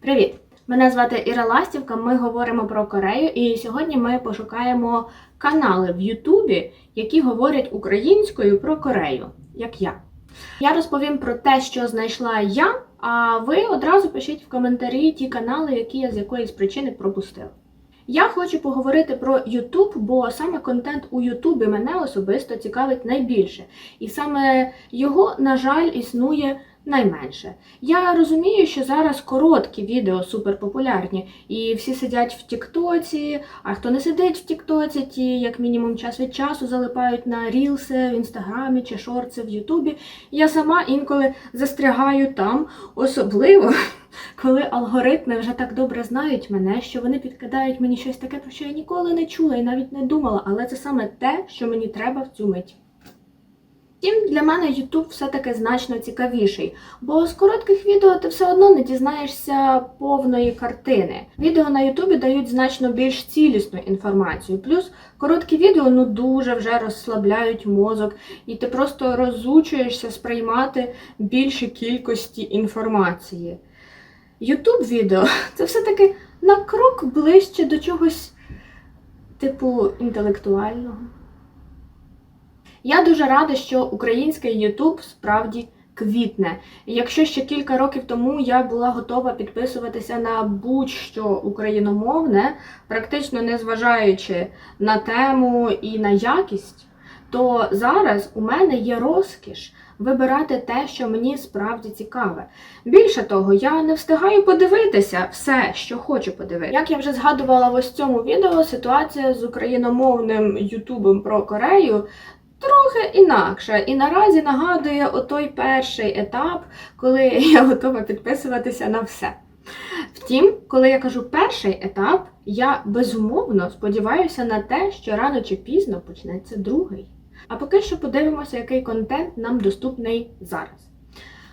Привіт! Мене звати Іра Ластівка. Ми говоримо про Корею, і сьогодні ми пошукаємо канали в Ютубі, які говорять українською про Корею, як я. Я розповім про те, що знайшла я, а ви одразу пишіть в коментарі ті канали, які я з якоїсь причини пропустила. Я хочу поговорити про YouTube, бо саме контент у Ютубі мене особисто цікавить найбільше. І саме його, на жаль, існує найменше. Я розумію, що зараз короткі відео суперпопулярні, і всі сидять в Тіктоці, а хто не сидить в Тіктоці, ті як мінімум час від часу залипають на рілси в інстаграмі чи шорти в Ютубі. Я сама інколи застрягаю там, особливо. Коли алгоритми вже так добре знають мене, що вони підкидають мені щось таке, про що я ніколи не чула і навіть не думала, але це саме те, що мені треба в цю мить. Втім, для мене YouTube все-таки значно цікавіший, бо з коротких відео ти все одно не дізнаєшся повної картини. Відео на YouTube дають значно більш цілісну інформацію. Плюс короткі відео ну дуже вже розслабляють мозок, і ти просто розучуєшся сприймати більше кількості інформації. YouTube відео це все-таки на крок ближче до чогось типу інтелектуального. Я дуже рада, що український Ютуб справді квітне. Якщо ще кілька років тому я була готова підписуватися на будь-що україномовне, практично не зважаючи на тему і на якість, то зараз у мене є розкіш вибирати те, що мені справді цікаве. Більше того, я не встигаю подивитися все, що хочу подивитися. Як я вже згадувала в ось цьому відео, ситуація з україномовним Ютубом про Корею трохи інакша. І наразі нагадує отой перший етап, коли я готова підписуватися на все. Втім, коли я кажу перший етап, я безумовно сподіваюся на те, що рано чи пізно почнеться другий. А поки що подивимося, який контент нам доступний зараз.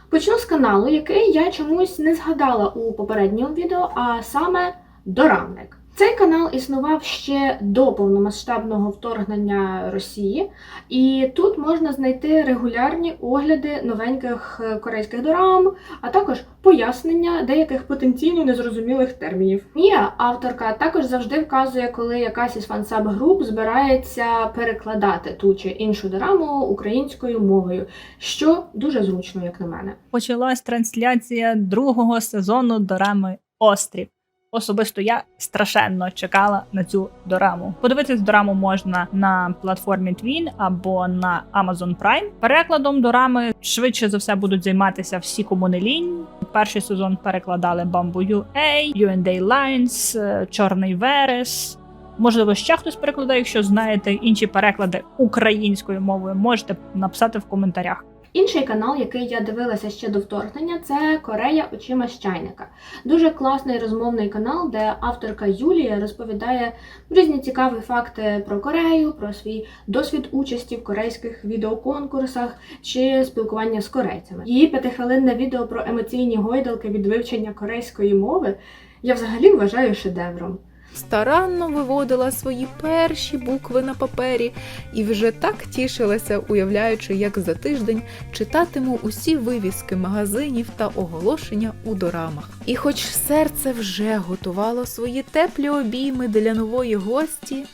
Почну з каналу, який я чомусь не згадала у попередньому відео, а саме Дорамник. Цей канал існував ще до повномасштабного вторгнення Росії, і тут можна знайти регулярні огляди новеньких е, корейських дорам, а також пояснення деяких потенційно незрозумілих термінів. Мія, авторка, також завжди вказує, коли якась із фансаб груп збирається перекладати ту чи іншу дораму українською мовою, що дуже зручно, як на мене. почалась трансляція другого сезону дорами Острів. Особисто я страшенно чекала на цю дораму. Подивитись дораму можна на платформі Twin або на Amazon Prime. Перекладом дорами швидше за все будуть займатися всі кому не лінь. Перший сезон перекладали Bamboo UA, UND Lines, е, Чорний Верес. Можливо, ще хтось перекладає. Якщо знаєте інші переклади українською мовою, можете написати в коментарях. Інший канал, який я дивилася ще до вторгнення, це Корея очима з чайника. Дуже класний розмовний канал, де авторка Юлія розповідає різні цікаві факти про Корею, про свій досвід участі в корейських відеоконкурсах чи спілкування з корейцями. Її п'ятихвилинне відео про емоційні гойдалки від вивчення корейської мови я взагалі вважаю шедевром. Старанно виводила свої перші букви на папері і вже так тішилася, уявляючи, як за тиждень читатиму усі вивіски магазинів та оголошення у дорамах. І хоч серце вже готувало свої теплі обійми для нової гості.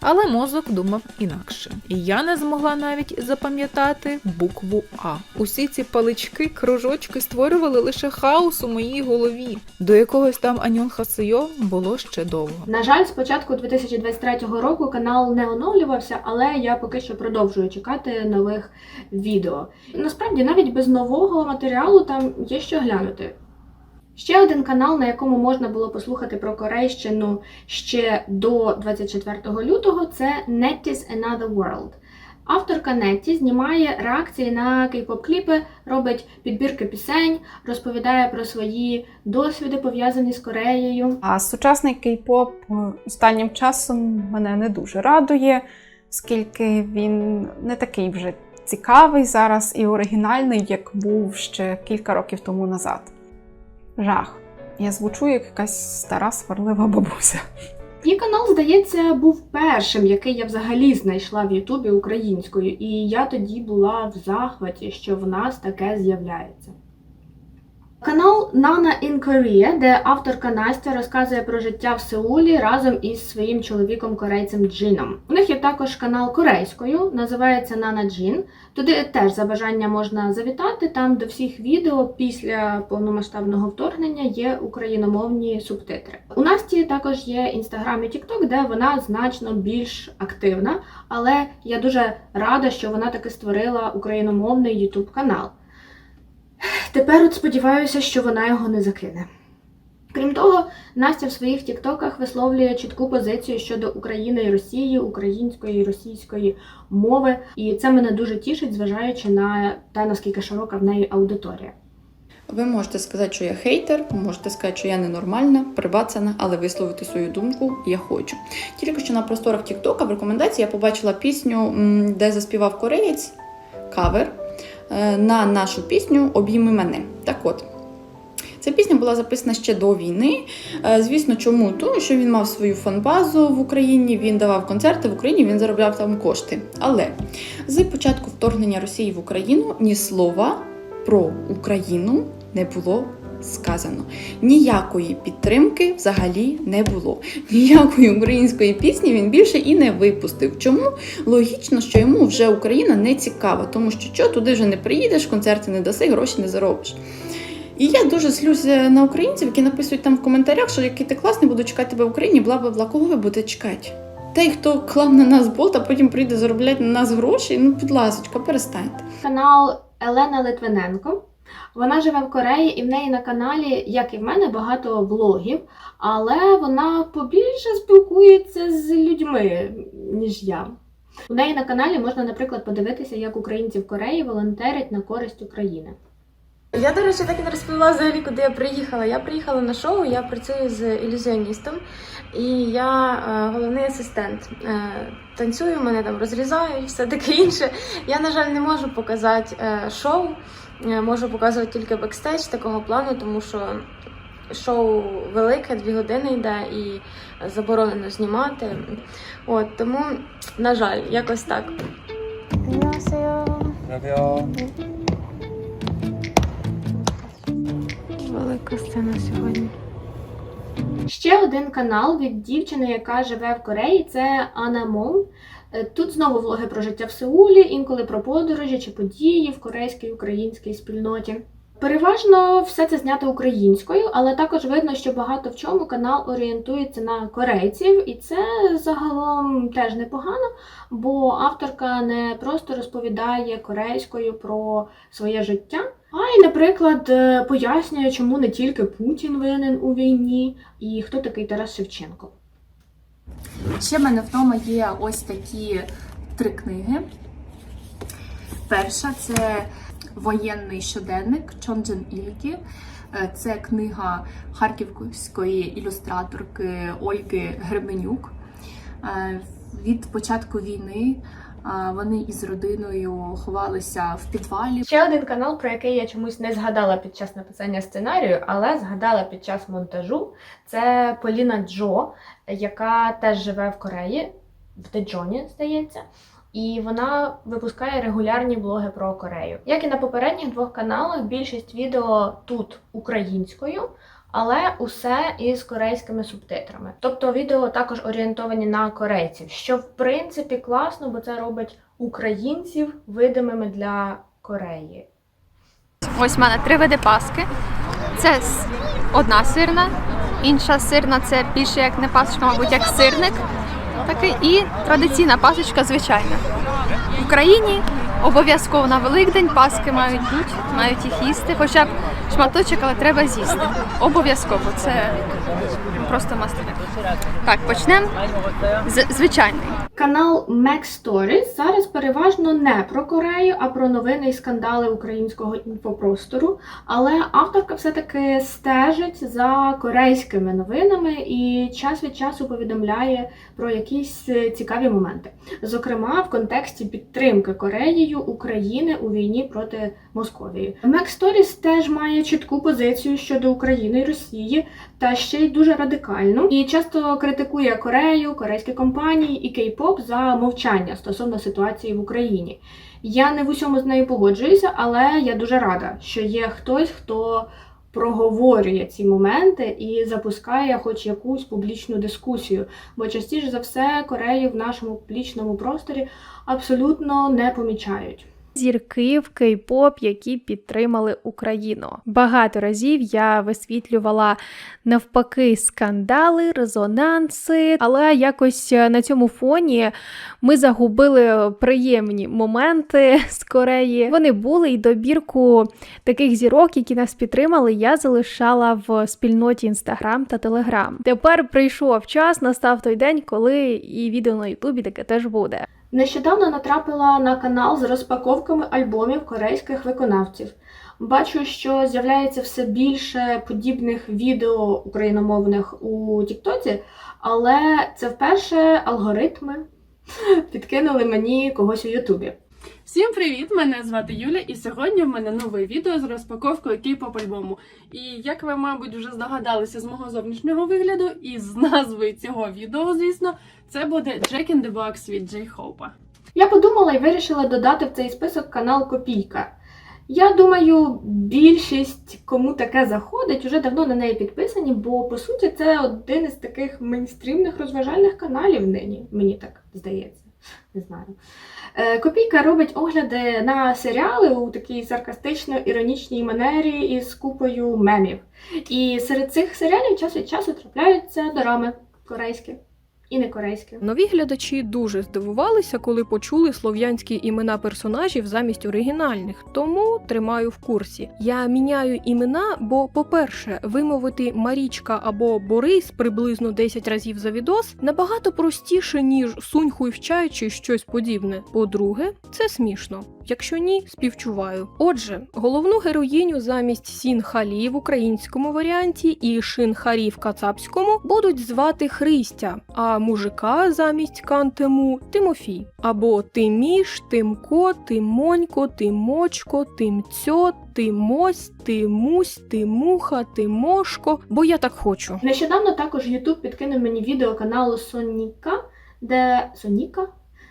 Але мозок думав інакше, і я не змогла навіть запам'ятати букву А. Усі ці палички, кружочки створювали лише хаос у моїй голові. До якогось там Аньон Хасийо було ще довго. На жаль, з початку 2023 року канал не оновлювався, але я поки що продовжую чекати нових відео. Насправді, навіть без нового матеріалу там є що глянути. Ще один канал, на якому можна було послухати про Корейщину ще до 24 лютого, це Netties Another World. Авторка Нетті знімає реакції на кей-поп кліпи, робить підбірки пісень, розповідає про свої досвіди пов'язані з Кореєю. А сучасний кей-поп е, останнім часом мене не дуже радує, оскільки він не такий вже цікавий зараз і оригінальний, як був ще кілька років тому назад. Жах. Я звучу як якась стара сварлива бабуся. Її канал, здається, був першим, який я взагалі знайшла в Ютубі українською, і я тоді була в захваті, що в нас таке з'являється. Канал Nana in Korea, де авторка Настя розказує про життя в Сеулі разом із своїм чоловіком корейцем Джином. У них є також канал корейською, називається Nana Jin. Туди теж за бажання можна завітати. Там до всіх відео після повномасштабного вторгнення є україномовні субтитри. У Насті також є інстаграм і Тікток, де вона значно більш активна, але я дуже рада, що вона таки створила україномовний Ютуб канал. Тепер от сподіваюся, що вона його не закине. Крім того, Настя в своїх тіктоках висловлює чітку позицію щодо України і Росії, української і російської мови, і це мене дуже тішить, зважаючи на те, наскільки широка в неї аудиторія. Ви можете сказати, що я хейтер, можете сказати, що я ненормальна, прибацана, але висловити свою думку я хочу. Тільки що на просторах Тіктока в рекомендації я побачила пісню, де заспівав кореєць кавер на нашу пісню Обійми мене. Так от. Ця пісня була записана ще до війни. Е, Звісно, чому? Тому що він мав свою фан-базу в Україні, він давав концерти в Україні, він заробляв там кошти. Але з початку вторгнення Росії в Україну ні слова про Україну не було сказано. Ніякої підтримки взагалі не було. Ніякої української пісні він більше і не випустив. Чому? Логічно, що йому вже Україна не цікава, тому що що, туди вже не приїдеш, концерти не даси, гроші не заробиш. І я дуже слюся на українців, які написують там в коментарях, що який ти класний, буду чекати тебе в Україні, бла бла бла. Кого ви будете чекати? Той, хто клав на нас болт, а потім прийде заробляти на нас гроші. Ну, будь ласка, перестаньте. Канал Елена Литвиненко. Вона живе в Кореї, і в неї на каналі, як і в мене, багато влогів, але вона побільше спілкується з людьми, ніж я. У неї на каналі можна, наприклад, подивитися, як українці в Кореї волонтерять на користь України. Я, до речі, так і не розповіла взагалі, куди я приїхала. Я приїхала на шоу, я працюю з ілюзіоністом, і я е, головний асистент. Е, танцюю, мене там розрізають, все таке інше. Я, на жаль, не можу показати е, шоу, Е, можу показувати тільки бекстейдж такого плану, тому що шоу велике, дві години йде і заборонено знімати. От, Тому, на жаль, якось так. Велика сцена сьогодні. Ще один канал від дівчини, яка живе в Кореї, це Анна Мол. Е, Тут знову влоги про життя в Сеулі, інколи про подорожі чи події в корейській українській спільноті. Переважно все це знято українською, але також видно, що багато в чому канал орієнтується на корейців, і це загалом теж непогано, бо авторка не просто розповідає корейською про своє життя, а й, наприклад, е, пояснює, чому не тільки Путін винен у війні, і хто такий Тарас Шевченко. Ще в мене вдома є ось такі три книги. Перша це воєнний щоденник Чонджен Ількі. Е, Це книга харківської ілюстраторки Ольги Гребенюк. Е, Від початку війни вони із родиною ховалися в підвалі. Ще один канал, про який я чомусь не згадала під час написання сценарію, але згадала під час монтажу. Це Поліна Джо, яка теж живе в Кореї, в Деджоні, здається. І вона випускає регулярні блоги про Корею. Як і на попередніх двох каналах, більшість відео тут українською, але усе із корейськими субтитрами. Тобто відео також орієнтовані на корейців, що в принципі класно, бо це робить українців видимими для Кореї. Ось в мене три види паски. Це одна сирна, інша сирна це більше як не пасочка, мабуть, як сирник. Такий, і традиційна пасочка звичайна. В Україні обов'язково на Великдень паски мають бути, мають їх їсти, хоча б шматочок, але треба з'їсти. Обов'язково. Це просто мастер. Так, почнемо з звичайної. Канал Mac Stories зараз переважно не про Корею, а про новини і скандали українського інфопростору. Але авторка все-таки стежить за корейськими новинами і час від часу повідомляє про якісь е, цікаві моменти. Зокрема, в контексті підтримки Кореєю України у війні проти Московії. Мексторіс теж має чітку позицію щодо України і Росії, та ще й дуже радикальну. І часто критикує Корею, корейські компанії і кей-поп за мовчання стосовно ситуації в Україні. Я не в усьому з нею погоджуюся, але я дуже рада, що є хтось, хто проговорює ці моменти і запускає хоч якусь публічну дискусію. Бо частіше за все Корею в нашому публічному просторі абсолютно не помічають. Зірки в кей-поп, які підтримали Україну. Багато разів я висвітлювала навпаки скандали, резонанси, але якось е, на цьому фоні ми загубили приємні моменти з Кореї. Вони були і добірку таких зірок, які нас підтримали, я залишала в спільноті Instagram та Telegram. Тепер прийшов час, настав той день, коли і відео на Ютубі таке теж буде. Нещодавно натрапила на канал з розпаковками альбомів корейських виконавців. Бачу, що з'являється все більше подібних відео україномовних у Тіктоці, але це вперше алгоритми підкинули мені когось у Ютубі. Всім привіт! Мене звати Юля, і сьогодні в мене нове відео з розпаковкою кей-поп альбому. І як ви, мабуть, вже здогадалися з мого зовнішнього вигляду і з назви цього відео, звісно, це буде Jack in the Box від Джей Хоупа. Я подумала і вирішила додати в цей список канал Копійка. Я думаю, більшість, кому таке заходить, вже давно на неї підписані, бо по суті це один із таких мейнстрімних розважальних каналів нині. Мені так здається. Не знаю. Е, Копійка робить огляди на серіали у такій саркастично-іронічній манері із купою мемів. І серед цих серіалів час від часу трапляються дорами корейські і не корейські. Нові глядачі дуже здивувалися, коли почули слов'янські імена персонажів замість оригінальних, тому тримаю в курсі. Я міняю імена, бо, по-перше, вимовити Марічка або Борис приблизно 10 разів за відос набагато простіше, ніж суньхуй в чай чи щось подібне. По-друге, це смішно. Якщо ні, співчуваю. Отже, головну героїню замість Сін Халі в українському варіанті і Шин Харі в кацапському будуть звати Христя, а мужика замість Кантему Тимофій. Або Тиміш, Тимко, Тимонько, Тимочко, Тимцьо, Тимось, Тимусь, Тимуха, Тимошко, бо я так хочу. Нещодавно також YouTube підкинув мені відео каналу Соніка, де Соніка,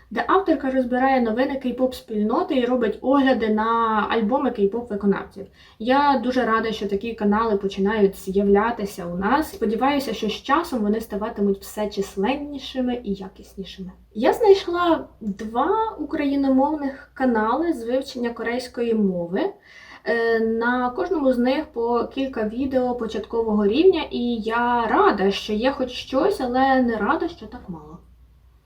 де авторка розбирає новини кей-поп спільноти і робить огляди на альбоми кей-поп виконавців. Я дуже рада, що такі канали починають з'являтися у нас. Сподіваюся, що з часом вони ставатимуть все численнішими і якіснішими. Я знайшла два україномовних канали з вивчення корейської мови. Е, На кожному з них по кілька відео початкового рівня, і я рада, що є хоч щось, але не рада, що так мало.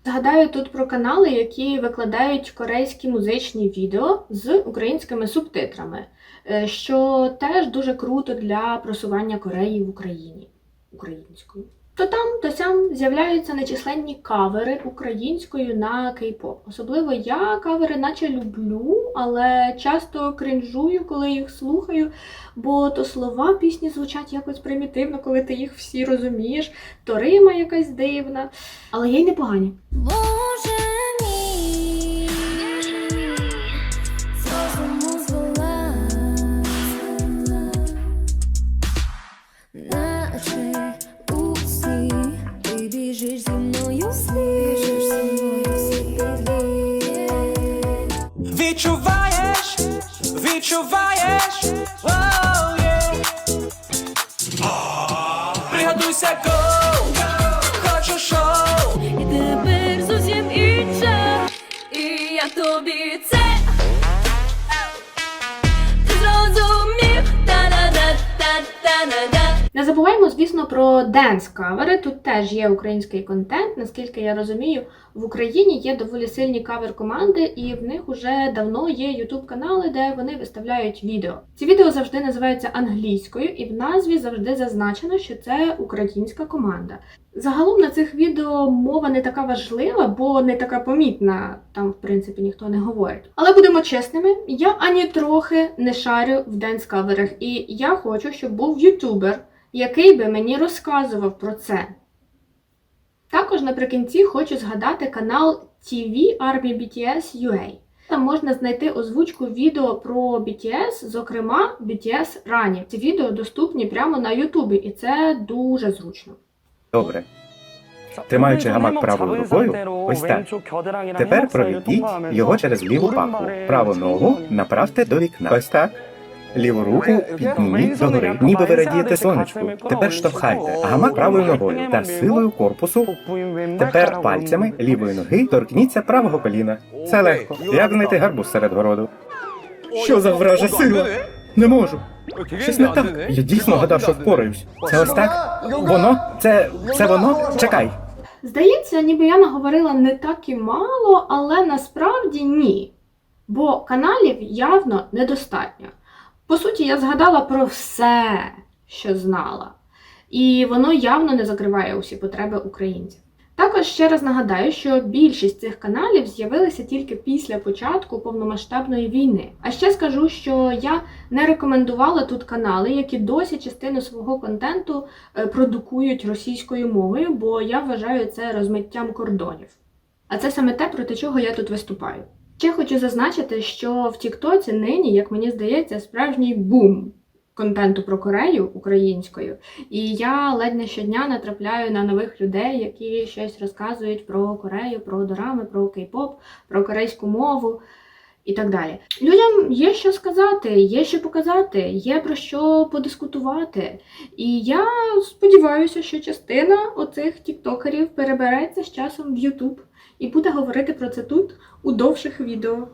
Згадаю тут про канали, які викладають корейські музичні відео з українськими субтитрами, е, що теж дуже круто для просування Кореї в Україні українською. То там, то сям з'являються нечисленні кавери українською на кей-поп. Особливо я кавери наче люблю, але часто кринжую, коли їх слухаю, бо то слова пісні звучать якось примітивно, коли ти їх всі розумієш, то рима якась дивна, але є й непогані. Біжиш зі мною слід. Відчуваєш, відчуваєш, oh, yeah. Пригадуйся, go, Не забуваємо, звісно, про денс кавери. Тут теж є український контент. Наскільки я розумію, в Україні є доволі сильні кавер-команди, і в них уже давно є ютуб канали, де вони виставляють відео. Ці відео завжди називаються англійською, і в назві завжди зазначено, що це українська команда. Загалом на цих відео мова не така важлива, бо не така помітна, там, в принципі, ніхто не говорить. Але будемо чесними, я ані трохи не шарю в денс-каверах, і я хочу, щоб був ютубер, який би мені розказував про це. Також наприкінці хочу згадати канал TV Army BTS UA. Там можна знайти озвучку відео про BTS, зокрема BTS Ранні. Ці відео доступні прямо на Ютубі, і це дуже зручно. Добре. Тримаючи гамак правою рукою, ось так. Тепер проведіть його через ліву паху. Праву ногу направте до вікна. Ось так. Ліву руку підніміть догори, ніби ви радієте сонечку. Тепер штовхайте гамак правою ногою та силою корпусу. Тепер пальцями лівої ноги торкніться правого коліна. Це легко. Як знайти гарбуз серед городу? Що за вража сила? Не можу. Щось не так. Я дійсно гадав, що впораюсь. Це ось так? Воно? Це. це воно? Чекай. Здається, ніби я наговорила не так і мало, але насправді ні. Бо каналів явно недостатньо. По суті, я згадала про все, що знала. І воно явно не закриває усі потреби українців. Також ще раз нагадаю, що більшість цих каналів з'явилися тільки після початку повномасштабної війни. А ще скажу, що я не рекомендувала тут канали, які досі частину свого контенту е, продукують російською мовою, бо я вважаю це розмиттям кордонів. А це саме те, проти чого я тут виступаю. Ще хочу зазначити, що в Тіктоці нині, як мені здається, справжній бум контенту про Корею українською. І я ледь не щодня натрапляю на нових людей, які щось розказують про Корею, про дорами, про кей-поп, про корейську мову і так далі. Людям є що сказати, є що показати, є про що подискутувати. І я сподіваюся, що частина оцих тіктокерів перебереться з часом в YouTube і буде говорити про це тут у довших відео.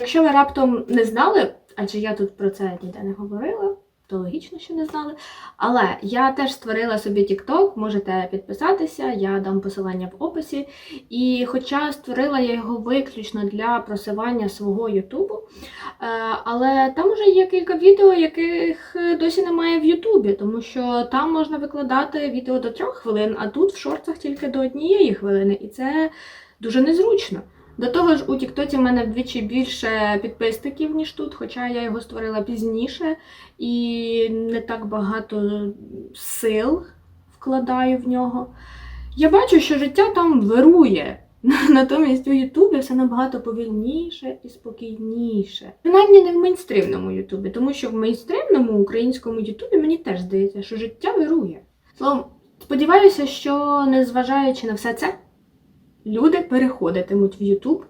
Якщо ви раптом не знали, адже я тут про це ніде не говорила, то логічно, що не знали. Але я теж створила собі TikTok, можете підписатися, я дам посилання в описі. І хоча створила я його виключно для просування свого Ютубу, е, але там вже є кілька відео, яких досі немає в Ютубі, тому що там можна викладати відео до трьох хвилин, а тут в шортах тільки до однієї хвилини. І це дуже незручно. До того ж, у Тіктоці в мене вдвічі більше підписників, ніж тут, хоча я його створила пізніше і не так багато сил вкладаю в нього. Я бачу, що життя там вирує. Натомість у Ютубі все набагато повільніше і спокійніше. Принаймні не в мейнстримному Ютубі, тому що в мейнстримному українському Ютубі мені теж здається, що життя вирує. Словом, сподіваюся, що незважаючи на все це, люди переходитимуть в YouTube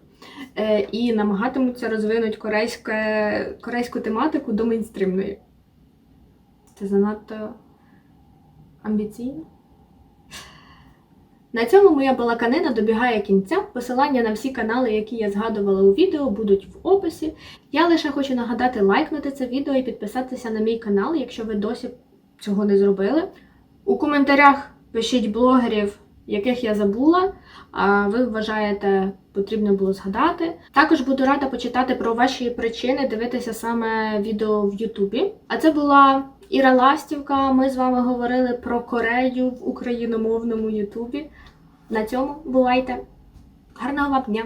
е, і намагатимуться розвинути корейське, корейську тематику до мейнстримної. Це занадто амбіційно. На цьому моя балаканина добігає кінця. Посилання на всі канали, які я згадувала у відео, будуть в описі. Я лише хочу нагадати лайкнути це відео і підписатися на мій канал, якщо ви досі цього не зробили. У коментарях пишіть блогерів, яких я забула, а ви вважаєте, потрібно було згадати. Також буду рада почитати про ваші причини дивитися саме відео в Ютубі. А це була Іра Ластівка. Ми з вами говорили про Корею в україномовному Ютубі. На цьому бувайте! Гарного вам дня!